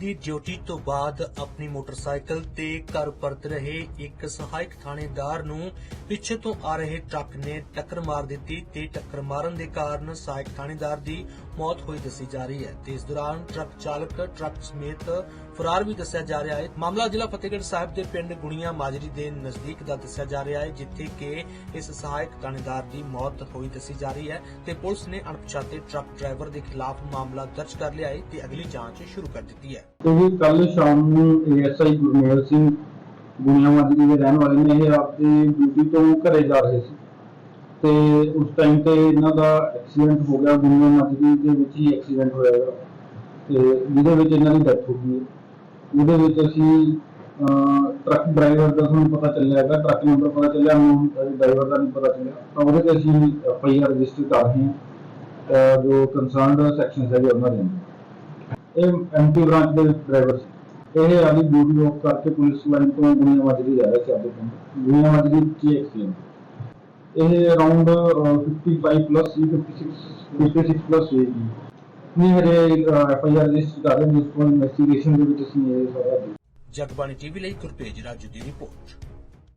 ਦੀ duty ਤੋਂ ਬਾਅਦ ਆਪਣੀ ਮੋਟਰਸਾਈਕਲ ਤੇ ਘਰ ਪਰਤ ਰਹੇ ਇੱਕ ਸਹਾਇਕ ਥਾਣੇਦਾਰ ਨੂੰ ਪਿੱਛੇ ਤੋਂ ਆ ਰਹੇ ਟਰੱਕ ਨੇ ਟੱਕਰ ਮਾਰ ਦਿੱਤੀ ਤੇ ਟੱਕਰ ਮਾਰਨ ਦੇ ਕਾਰਨ ਸਹਾਇਕ ਥਾਣੇਦਾਰ ਦੀ ਮੌਤ ਹੋਈ ਦੱਸੀ ਜਾ ਰਹੀ ਹੈ ਤੇ ਇਸ ਦੌਰਾਨ ਟਰੱਕ ਚਾਲਕ, ਟਰੱਕ ਸਮੇਤ ਫਰਾਰ ਵੀ ਦੱਸਿਆ ਜਾ ਰਿਹਾ ਹੈ। ਮਾਮਲਾ ਜ਼ਿਲ੍ਹਾ ਫਤਿਹਗੜ੍ਹ ਸਾਹਿਬ ਦੇ ਪਿੰਡ ਗੁਣੀਆਂ ਮਾਜਰੀ ਦੇ ਨਜ਼ਦੀਕ ਦਾ ਦੱਸਿਆ ਜਾ ਰਿਹਾ ਹੈ, ਜਿੱਥੇ ਕਿ ਇਸ ਸਹਾਇਕ ਥਾਣੇਦਾਰ ਦੀ ਮੌਤ ਹੋਈ ਦੱਸੀ ਜਾ ਰਹੀ ਹੈ ਤੇ ਪੁਲਿਸ ਨੇ ਅਣਪਛਾਤੇ ਟਰੱਕ ਡਰਾਈਵਰ ਦੇ ਖਿਲਾਫ ਮਾਮਲਾ ਦਰਜ ਕਰ ਲਿਆ ਹੈ ਤੇ ਅਗਲੀ ਜਾਂਚ ਸ਼ੁਰੂ ਕਰ ਦਿੱਤੀ ਹੈ। ਇਹ ਕੱਲ ਸ਼ਾਮ ਨੂੰ ਏਐਸਆਈ ਗੁਰਮੇਲ ਸਿੰਘ ਗੁਨੀਆ ਮਾਜਰੀ ਦੇ ਰਹਿਣ ਵਾਲੇ ਨੇ ਇਹ ਆਪਦੇ ਡਿਊਟੀ ਤੋਂ ਘਰੇ ਜਾ ਰਹੇ ਸੀ। ਤੇ ਉਸ ਟਾਈਮ ਤੇ ਇਹਨਾਂ ਦਾ ਐਕਸੀਡੈਂਟ ਹੋ ਗਿਆ ਗੁਨੀਆ ਮਾਜਰੀ ਦੇ ਵਿੱਚ ਹੀ ਐਕਸੀਡੈਂਟ ਹੋਇਆ ਹੈਗਾ। ਤੇ ਜਿਹਦੇ ਵਿੱਚ ਇਹਨਾਂ ਦੀ ਡੈਥ ਹੋ ਗਈ ਹੈ। ਉਹਦੇ ਵਿੱਚ ਅਸੀਂ ਟਰੱਕ ਡਰਾਈਵਰ ਦਾ ਤੁਹਾਨੂੰ ਪਤਾ ਚੱਲਿਆ ਹੈਗਾ ਟਰੱਕ ਨੰਬਰ ਪਤਾ ਚੱਲਿਆ ਨੂੰ ਡਰਾਈਵਰ ਦਾ ਨਹੀਂ ਪਤਾ ਚੱਲਿਆ। ਤਾਂ ਉਹਦੇ ਤੇ ਅਸੀਂ ਐਫਆਈਆਰ ਰਜਿਸਟਰ ਕਰ ਰਹੇ ਹਾਂ। ਜੋ ਕੰਸਰਨਡ ਸੈਕਸ਼ਨ ਹੈਗੇ ਉਹਨਾਂ ਦੇ। ਇਹ ਐਮਪੀ ਬ੍ਰਾਂਚ ਦੇ ਡਰਾਈਵਰ ਸੀ ਇਹ ਆਦੀ ਡਿਊਟੀ ਆਫ ਕਰਕੇ ਪੁਲਿਸ ਲਾਈਨ ਤੋਂ ਗੁਨੀਆ ਮਾਜਰੀ ਜਾ ਰਿਹਾ ਸੀ ਆਪਣੇ ਪਿੰਡ ਗੁਨੀਆ ਮਾਜਰੀ ਚ ਐਕਸੀਡੈਂਟ ਇਹ ਅਰਾਊਂਡ 55 ਪਲੱਸ ਸੀ 56 56 ਪਲੱਸ ਸੀ। ਨਹੀਂ ਹਰੇ ਐਫ ਆਈ ਆਰ ਰਜਿਸਟਰ ਕਰ ਰਹੇ ਨੇ, ਇਸ ਤੋਂ ਇਨਵੈਸਟੀਗੇਸ਼ਨ ਦੇ ਵਿੱਚ ਅਸੀਂ ਇਹ ਸਾਰਾ ਜਗਬਾਣੀ ਟੀਵੀ ਲਈ ਗੁਰਪੇਜ ਰਾਜੂ ਦੀ ਰਿਪੋਰਟ।